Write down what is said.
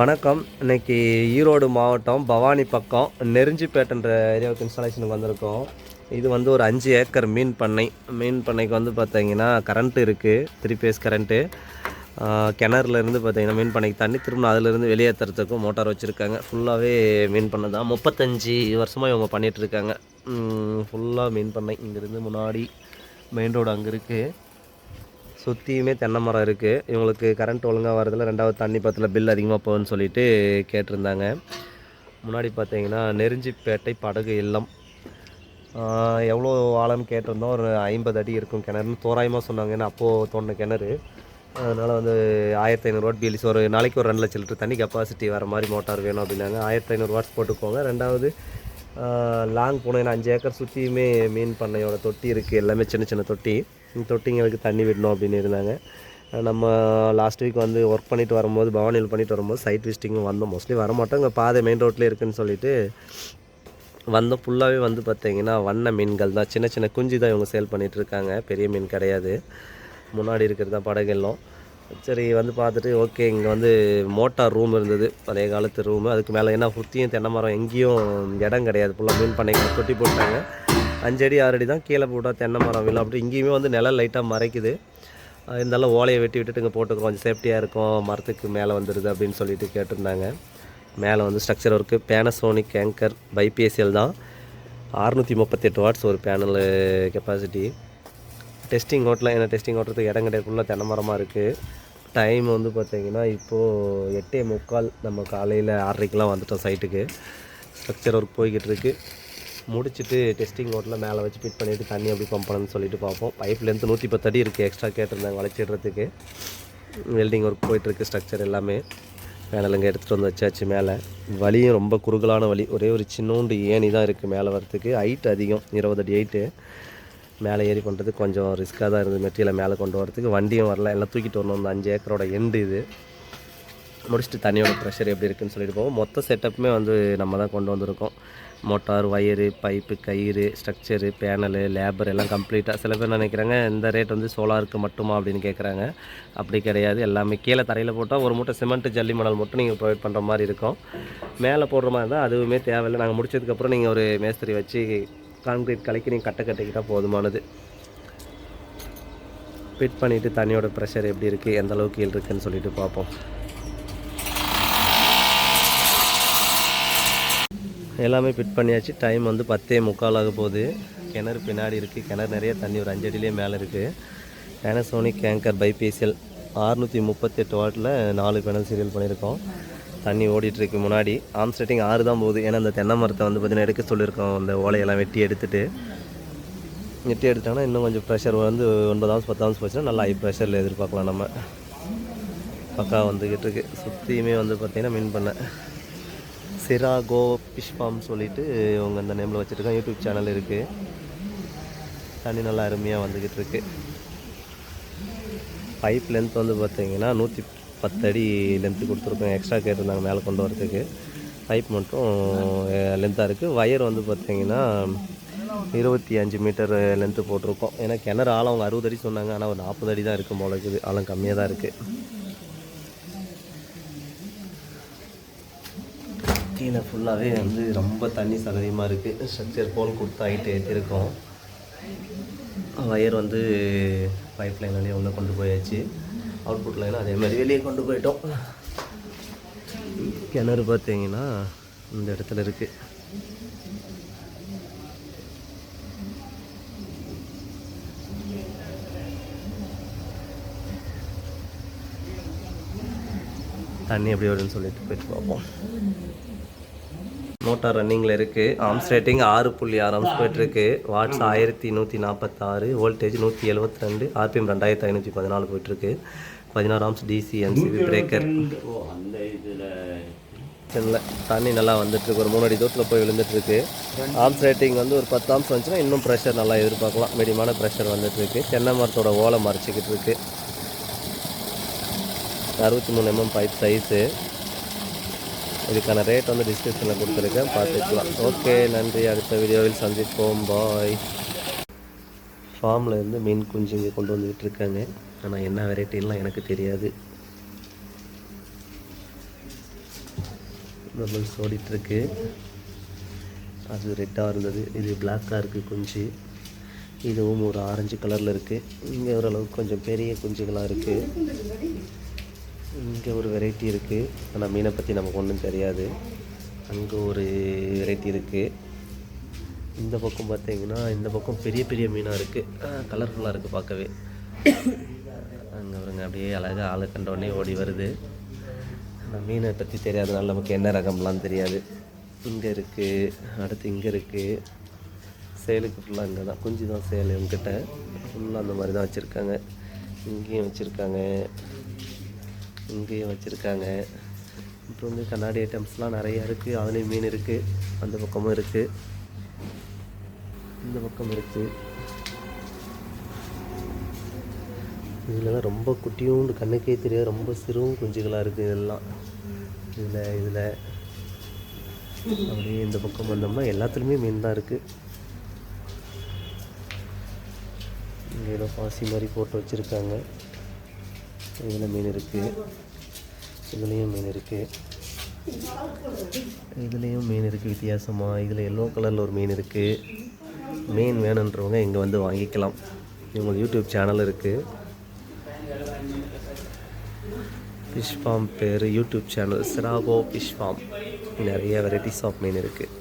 வணக்கம். இன்னைக்கு ஈரோடு மாவட்டம் பவானி பக்கம் நெருஞ்சிப்பேட்டன்ற ஏரியாவுக்கு இன்ஸ்டாலேஷனுக்கு வந்திருக்கோம். இது வந்து ஒரு அஞ்சு ஏக்கர் மீன் பண்ணை. மீன் பண்ணைக்கு வந்து பார்த்தீங்கன்னா கரண்ட்டு இருக்குது த்ரீ பேஸ் கரண்ட்டு கிணறுலேருந்து பார்த்தீங்கன்னா மீன் பண்ணைக்கு தண்ணி திரும்ப அதுலேருந்து வெளியேற்றுறதுக்கும் மோட்டார் வச்சுருக்காங்க. ஃபுல்லாகவே மீன் பண்ணை தான். முப்பத்தஞ்சு வருஷமாக இவங்க பண்ணிகிட்டு இருக்காங்க. ஃபுல்லாக மீன் பண்ணை. இங்கேருந்து முன்னாடி மெயின் ரோடு அங்கே இருக்குது சுற்றியுமே தென்னை மரம் இருக்குது இவங்களுக்கு கரண்ட் ஒழுங்காக வரதில்ல ரெண்டாவது தண்ணி பத்தில் பில் அதிகமாக போகுதுன்னு சொல்லிட்டு கேட்டிருந்தாங்க. முன்னாடி பார்த்தீங்கன்னா நெருஞ்சிப்பேட்டை படகு இல்லம் எவ்வளோ ஆழம்னு கேட்டிருந்தோம். ஒரு ஐம்பது அடி இருக்கும் கிணறுன்னு தோராயமாக சொன்னாங்க. ஏன்னா அப்போது தோணுன கிணறு. அதனால் வந்து ஆயிரத்தி ஐநூறு வாட் பிஎல்சி ஒரு நாளைக்கு ஒரு ரெண்டு லட்சம் லிட்டர் தண்ணி கெப்பாசிட்டி வர மாதிரி மோட்டார் வேணும் அப்படின்னாங்க. ஆயிரத்தி ஐநூறு வாட்ஸ் போட்டுக்கோங்க. ரெண்டாவது லாங் போனேன். அஞ்சு ஏக்கர் சுற்றியுமே மீன் பண்ணையோட தொட்டி இருக்குது எல்லாமே சின்ன சின்ன தொட்டி. தொட்டிங்களுக்கு தண்ணி விடணும் அப்படின்னு இருந்தாங்க. நம்ம லாஸ்ட் வீக் வந்து ஒர்க் பண்ணிட்டு வரும்போது பவானியில் பண்ணிட்டு வரும்போது சைட் விசிட்டிங்கும் வந்தோம். மோஸ்ட்லி வரமாட்டோம். இங்கே பாதை மெயின் ரோட்லேயே இருக்குதுன்னு சொல்லிட்டு வந்தோம். ஃபுல்லாகவே வந்து பார்த்தீங்கன்னா வண்ண மீன்கள் தான். சின்ன சின்ன குஞ்சு தான் இவங்க சேல் பண்ணிகிட்ருக்காங்க இருக்காங்க. பெரிய மீன் கிடையாது. முன்னாடி இருக்கிறது தான் படகெல்லாம் சரி வந்து பார்த்துட்டு ஓகே இங்கே வந்து மோட்டார் ரூம் இருந்தது. பழைய காலத்து ரூமு அதுக்கு மேலே என்ன சுற்றியும் தென்னை மரம் எங்கேயும் இடம் கிடையாது. ஃபுல்லாக மீன் பண்ணைக்கு தொட்டி போட்டாங்க. அஞ்சடி ஆறடி தான் கீழே போட்டால் தென்னை மரம் விழும். அப்படி இங்கேயுமே வந்து நிலம் லைட்டாக மறைக்குது. இருந்தாலும் ஓலையை வெட்டி விட்டுட்டு இங்கே போட்டு கொஞ்சம் சேஃப்டியாக இருக்கும் மரத்துக்கு மேலே வந்துடுது அப்படின்னு சொல்லிட்டு கேட்டிருந்தாங்க. மேலே வந்து ஸ்ட்ரக்சர் ஒர்க்கு பேனசோனிக் ஏங்கர் பைபிஎஸ்எல் தான். அறுநூற்றி முப்பத்தெட்டு வாட்ஸ் ஒரு பேனல் கெப்பாசிட்டி டெஸ்டிங் ஓட்டலாம் ஏன்னா டெஸ்டிங் ஓட்டுறதுக்கு இடம் கிடையாது ஃபுல்லாக தென்னை மரமாக இருக்குது டைம் வந்து பார்த்தீங்கன்னா இப்போது எட்டே முக்கால் நம்ம காலையில் ஆறரைக்கெலாம் வந்துட்டோம் சைட்டுக்கு ஸ்ட்ரக்சர் ஒர்க் போய்கிட்டு இருக்குது முடிச்சுட்டு டெஸ்டிங் ஓட்டில் மேலே வச்சு ஃபிட் பண்ணிவிட்டு தண்ணி எப்படி பம்ப் பண்ணணும்னு சொல்லிட்டு பார்ப்போம். பைப் லென்த் நூற்றி பத்து அடி இருக்குது எக்ஸ்ட்ரா கேட்டிருந்தாங்க வளைச்சிடுறதுக்கு. வெல்டிங் ஒர்க் போயிட்டுருக்கு ஸ்ட்ரக்சர் எல்லாமே. பேனலுங்க எடுத்துகிட்டு வந்து வச்சாச்சு மேலே. வலியும் ரொம்ப குறுகலான வலி. ஒரே ஒரு சின்னோண்டு ஏணி தான் இருக்குது மேலே வரத்துக்கு ஹைட் அதிகம். இருபது அடி ஹைட்டு மேலே ஏறி பண்ணுறது கொஞ்சம் ரிஸ்க்காக தான் இருந்தது. மெட்டீரியலை மேலே கொண்டு வரதுக்கு வண்டியும் வரல. எல்லாம் தூக்கிட்டு வரணும். அந்த அஞ்சு ஏக்கரோட எண்டு இது. முடிச்சுட்டு தண்ணியோட ப்ரெஷர் எப்படி இருக்குன்னு சொல்லிட்டு போவோம். மொத்த செட்டப்புமே வந்து நம்ம தான் கொண்டு வந்திருக்கோம். மோட்டார் ஒயரு பைப்பு கயிறு ஸ்ட்ரக்சரு பேனலு லேபர் எல்லாம் கம்ப்ளீட்டாக சில பேர் நினைக்கிறாங்க இந்த ரேட் வந்து சோலாருக்கு மட்டுமா அப்படின்னு கேட்குறாங்க அப்படி கிடையாது. எல்லாமே கீழே தரையில் போட்டால் ஒரு மூட்டை சிமெண்ட்டு ஜல்லி மணல் மட்டும் நீங்கள் ப்ரொவைட் பண்ணுற மாதிரி இருக்கும். மேலே போடுற மாதிரி இருந்தால் அதுவுமே தேவையில்லை. நாங்கள் முடிச்சதுக்கப்புறம் நீங்கள் ஒரு மேஸ்திரி வச்சு கான்கிரீட் கலக்கி நீங்கள் கட்டை கட்டிக்கிட்டால் போதுமானது. ஃபிட் பண்ணிவிட்டு தண்ணியோட ப்ரெஷர் எப்படி இருக்குது எந்த அளவுக்கு இருக்குன்னு சொல்லிட்டு பார்ப்போம். எல்லாமே ஃபிட் பண்ணியாச்சு. டைம் வந்து பத்தே முக்கால் ஆக போகுது. கிணறு பின்னாடி இருக்குது கிணறு நிறைய தண்ணி ஒரு அஞ்சடியிலே மேலே இருக்குது பேனசோனிக் கேங்கர் பைபிஎஸ்எல் ஆறுநூற்றி முப்பத்தெட்டு வாட்டில் நாலு பேனல் சீரியல் பண்ணியிருக்கோம் தண்ணி ஓடிட்டுருக்கு முன்னாடி. ஆம் செட்டிங் ஆறு தான் போகுது. ஏன்னா அந்த தென்னை மரத்தை வந்து பார்த்திங்கன்னா எடுக்க சொல்லியிருக்கோம். அந்த ஓலையெல்லாம் வெட்டி எடுத்துட்டு. வெட்டி எடுத்தாங்கன்னா இன்னும் கொஞ்சம் ப்ரெஷர் வந்து ஒன்பது ஆம்ஸ் பத்து ஆம்ஸ் போச்சுன்னா நல்லா ஹை ப்ரெஷரில் எதிர்பார்க்கலாம் நம்ம. பக்கா வந்துக்கிட்டு இருக்கு. சுற்றியுமே வந்து பார்த்திங்கன்னா மீன் பண்ண. சிராகோ ஃபிஷ் ஃபார்ம் சொல்லிட்டு இவங்க இந்த நேமில் வச்சுருக்காங்க. யூடியூப் சேனல் இருக்குது தண்ணி நல்லா அருமையாக வந்துக்கிட்டு இருக்கு. பைப் லென்த் வந்து பார்த்தீங்கன்னா நூற்றி பத்து அடி லென்த்து கொடுத்துருக்கோம். எக்ஸ்ட்ரா கேட்டிருந்தாங்க மேலே கொண்டு வரதுக்கு. பைப் மட்டும் லென்த்தாக இருக்குது ஒயர் வந்து பார்த்தீங்கன்னா இருபத்தி அஞ்சு மீட்டர் லென்த்து போட்டிருக்கோம். ஏன்னா கிணறு ஆழம் அவங்க அறுபது அடி சொன்னாங்க. ஆனால் ஒரு நாற்பது அடி தான் இருக்கும் போல இருக்குது. ஆழம் கம்மியாக தான் இருக்குது கீழே ஃபுல்லாகவே வந்து ரொம்ப தண்ணி சகதியமாக இருக்குது ஸ்ட்ரக்சர் போல் கொடுத்து ஹைட்டு ஏற்றிருக்கோம் ஒயர் வந்து பைப் லைன்லேயே வழியாக உள்ளே கொண்டு போயாச்சு. அவுட்புட் லைன் அதே மாதிரி வெளியே கொண்டு போயிட்டோம். கிணறு பார்த்தீங்கன்னா இந்த இடத்துல இருக்குது தண்ணி எப்படி வருதுன்னு சொல்லிட்டு போயிட்டு பார்ப்போம். மோட்டார் ரன்னிங்கில் இருக்குது ஆர்ம்ஸ் ரேட்டிங் ஆறு புள்ளி ஆறு ஆர்ம்ஸ் போயிட்டுருக்கு. வாட்ஸ் ஆயிரத்தி நூற்றி நாற்பத்தாறு வோல்டேஜ் நூற்றி எழுபத்தி ரெண்டு ஆர்பிஎம் ரெண்டாயிரத்தி ஐநூற்றி பதினாலு போயிட்டுருக்கு. பதினாறு ஆர்ம்ஸ் டிசி என்சிபி பிரேக்கர் இல்லை தண்ணி நல்லா வந்துட்டுருக்கு. ஒரு மூணு அடி தூரத்தில் போய் விழுந்துட்டுருக்கு. ஆர்ம்ஸ் ரேட்டிங் வந்து ஒரு பத்து ஆர்ம்ஸ் வந்துச்சுன்னா இன்னும் ப்ரெஷர் நல்லா எதிர்பார்க்கலாம். மீடியமான ப்ரெஷர் வந்துட்டுருக்கு. தென்னை மரத்தோட ஓலை மறைச்சிக்கிட்டு இருக்கு அறுபத்தி மூணு எம்எம் பைப் சைஸு இதுக்கான ரேட் வந்து டிஸ்கிரிப்ஷனில் கொடுத்துருக்கேன். பார்த்துக்கலாம். ஓகே நன்றி. அடுத்த வீடியோவில் சந்திப்போம். பாய் ஃபார்மில் இருந்து மீன் குஞ்சுங்க கொண்டு வந்துக்கிட்டு இருக்காங்க. ஆனால் என்ன வெரைட்டின்லாம் எனக்கு தெரியாது. பபிள்ஸ் ஓடிட்டுருக்கு அது ரெட்டாக இருந்தது. இது பிளாக்காக இருக்குது குஞ்சு. இதுவும் ஒரு ஆரஞ்சு கலரில் இருக்குது இங்கே ஓரளவுக்கு கொஞ்சம் பெரிய குஞ்சுகளாக இருக்குது இங்கே ஒரு வெரைட்டி இருக்குது ஆனால் மீனை பற்றி நமக்கு ஒன்றும் தெரியாது. அங்கே ஒரு வெரைட்டி இருக்குது இந்த பக்கம் பார்த்தீங்கன்னா இந்த பக்கம் பெரிய பெரிய மீனாக இருக்குது கலர்ஃபுல்லாக இருக்குது பார்க்கவே. அங்கே வருங்க அப்படியே அழகாக ஆளை கண்ட ஓடி வருது. ஆனால் மீனை பற்றி தெரியாதனால நமக்கு என்ன ரகம்லாம் தெரியாது. இங்கே இருக்குது அடுத்து இங்கே இருக்குது சேலுக்கு ஃபுல்லாக இங்கே தான். குஞ்சு தான் சேல் இவங்ககிட்ட ஃபுல்லாக அந்த மாதிரி தான் வச்சுருக்காங்க. இங்கேயும் வச்சுருக்காங்க. இங்கேயும் வச்சுருக்காங்க. அப்புறம் வந்து கண்ணாடி ஐட்டம்ஸ்லாம் நிறையா இருக்குது அதுலேயும் மீன் இருக்குது அந்த பக்கமும் இருக்குது இந்த பக்கம் இருக்குது இதில் ரொம்ப குட்டியும் கண்ணுக்கே தெரியாது. ரொம்ப சிறுவும் குஞ்சுகளாக இருக்குது இதெல்லாம். இதில் இதில். அப்படியே இந்த பக்கம் வந்தோம்னா எல்லாத்துலேயுமே மீன் தான் இருக்குது இங்கே ஏதோ பாசி மாதிரி போட்டு வச்சுருக்காங்க. இதில் மீன் இருக்குது இதுலேயும் மீன் இருக்குது இதுலேயும் மீன் இருக்குது வித்தியாசமாக இதில் எல்லோ கலரில் ஒரு மீன் இருக்குது மீன் வேணுன்றவங்க இங்கே வந்து வாங்கிக்கலாம். இவங்க யூடியூப் சேனல் இருக்குது ஃபிஷ் ஃபார்ம் பேர் யூடியூப் சேனல் சிராகோ ஃபிஷ் ஃபார்ம் நிறைய வெரைட்டிஸ் ஆஃப் மீன் இருக்குது